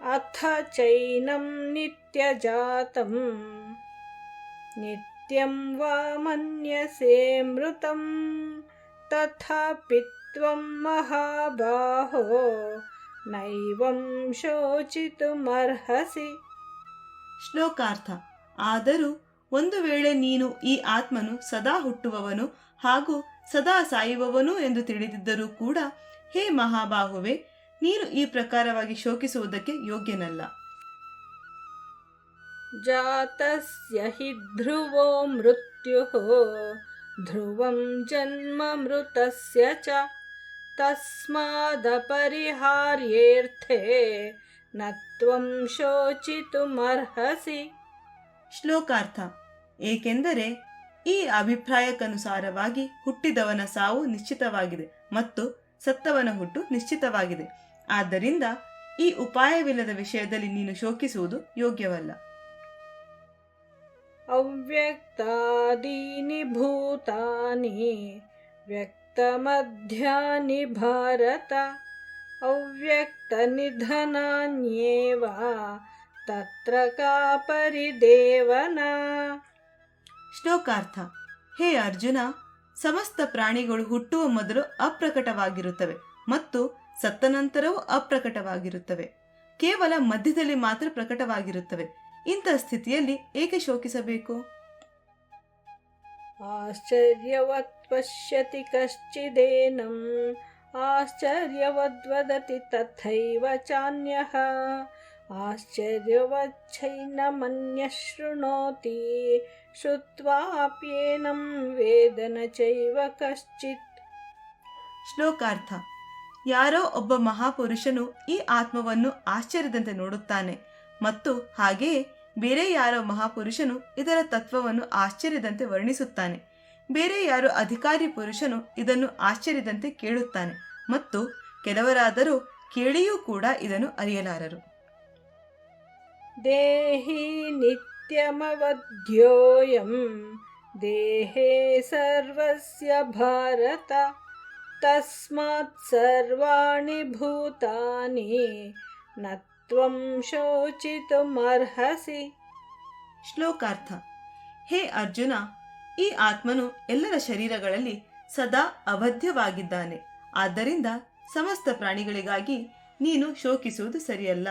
अथ चैनं नित्यजातं नित्यं वा मन्यसे मृतं तथापि त्वं महाबाहो नैवं शोचितुमर्हसि ಶ್ಲೋಕಾರ್ಥ ಆದರೂ ಒಂದು ವೇಳೆ ನೀನು ಈ ಆತ್ಮನು ಸದಾ ಹುಟ್ಟುವವನು ಹಾಗೂ ಸದಾ ಸಾಯುವವನು ಎಂದು ತಿಳಿದಿದ್ದರೂ ಕೂಡ ಹೇ ಮಹಾಬಾಹುವೆ ನೀನು ಈ ಪ್ರಕಾರವಾಗಿ ಶೋಕಿಸುವುದಕ್ಕೆ ಯೋಗ್ಯನಲ್ಲ. ಜಾತಸ್ಯ ಹಿ ಧ್ರುವೋ ಮೃತ್ಯು ಧ್ರುವಂ ಜನ್ಮ ಮೃತಸ್ಯ ಚ ತಸ್ಮಾದಪರಿಹಾರ್ಯೇರ್ಥೆ ನತ್ವಂ ಶೋಚಿತುಮರ್ಹಸಿ. ಶ್ಲೋಕಾರ್ಥ. ಏಕೆಂದರೆ ಈ ಅಭಿಪ್ರಾಯಕ್ಕನುಸಾರವಾಗಿ ಹುಟ್ಟಿದವನ ಸಾವು ನಿಶ್ಚಿತವಾಗಿದೆ ಮತ್ತು ಸತ್ತವನ ಹುಟ್ಟು ನಿಶ್ಚಿತವಾಗಿದೆ. ಆದ್ದರಿಂದ ಈ ಉಪಾಯವಿಲ್ಲದ ವಿಷಯದಲ್ಲಿ ನೀನು ಶೋಕಿಸುವುದು ಯೋಗ್ಯವಲ್ಲ. ಅವ್ಯಕ್ತಾದೀನಿ ಭೂತಾನಿ ವ್ಯಕ್ತಮಧ್ಯಾನಿ ಭಾರತ ಅವ್ಯಕ್ತ ನಿಧನಾನ್ಯೇವ ತತ್ರ ಕಾಪರಿ ದೇವನ. ಶ್ಲೋಕಾರ್ಥ ಹೇ ಅರ್ಜುನ ಸಮಸ್ತ ಪ್ರಾಣಿಗಳು ಹುಟ್ಟುವ ಮೊದಲು ಅಪ್ರಕಟವಾಗಿರುತ್ತವೆ ಮತ್ತು ಸತ್ತ ನಂತರವೂ ಅಪ್ರಕಟವಾಗಿರುತ್ತವೆ. ಕೇವಲ ಮಧ್ಯದಲ್ಲಿ ಮಾತ್ರ ಪ್ರಕಟವಾಗಿರುತ್ತವೆ. ಇಂತಹ ಸ್ಥಿತಿಯಲ್ಲಿ ಏಕೆ ಶೋಕಿಸಬೇಕು? ಆಶ್ಚರ್ಯವತ್ ಪಶ್ಯತಿ ಕಶ್ಚಿದೇನಂ. ಆಶ್ಚರ್ಯವದ್ವದತಿ ತಥೈವ ಚಾನ್ಯ. ಆಶ್ಚರ್ಯವಚ್ಛೈನ ಮನ್ಯ ಶೃಣೋತಿ ಶ್ರುತ್ವಾಪ್ಯೇನಂ ವೇದನ ಚೈವ ಕಶ್ಚಿತ್. ಶ್ಲೋಕಾರ್ಥ. ಯಾರೋ ಒಬ್ಬ ಮಹಾಪುರುಷನು ಈ ಆತ್ಮವನ್ನು ಆಶ್ಚರ್ಯದಂತೆ ನೋಡುತ್ತಾನೆ. ಮತ್ತು ಹಾಗೆಯೇ ಬೇರೆ ಯಾರೋ ಮಹಾಪುರುಷನು ಇದರ ತತ್ವವನ್ನು ಆಶ್ಚರ್ಯದಂತೆ ವರ್ಣಿಸುತ್ತಾನೆ. ಬೇರೆ ಯಾರು ಅಧಿಕಾರಿ ಪುರುಷನು ಇದನ್ನು ಆಶ್ಚರ್ಯದಂತೆ ಕೇಳುತ್ತಾನೆ. ಮತ್ತು ಕೆಲವರಾದರೂ ಕೇಳಿಯೂ ಕೂಡ ಇದನ್ನು ಅರಿಯಲಾರರು. ದೇಹಿ ನಿತ್ಯಮವಧ್ಯೋಯಂ, ದೇಹೇ ಸರ್ವಸ್ಯ ಭಾರತ. तस्मात् सर्वाणि भूतानि न त्वं शोचितुमर्हसि ಶ್ಲೋಕಾರ್ಥ ಹೇ ಅರ್ಜುನ ಈ ಆತ್ಮನು ಎಲ್ಲರ ಶರೀರಗಳಲ್ಲಿ ಸದಾ ಅವಧ್ಯವಾಗಿದ್ದಾನೆ ಆದ್ದರಿಂದ ಸಮಸ್ತ ಪ್ರಾಣಿಗಳಿಗಾಗಿ ನೀನು ಶೋಕಿಸುವುದು ಸರಿಯಲ್ಲ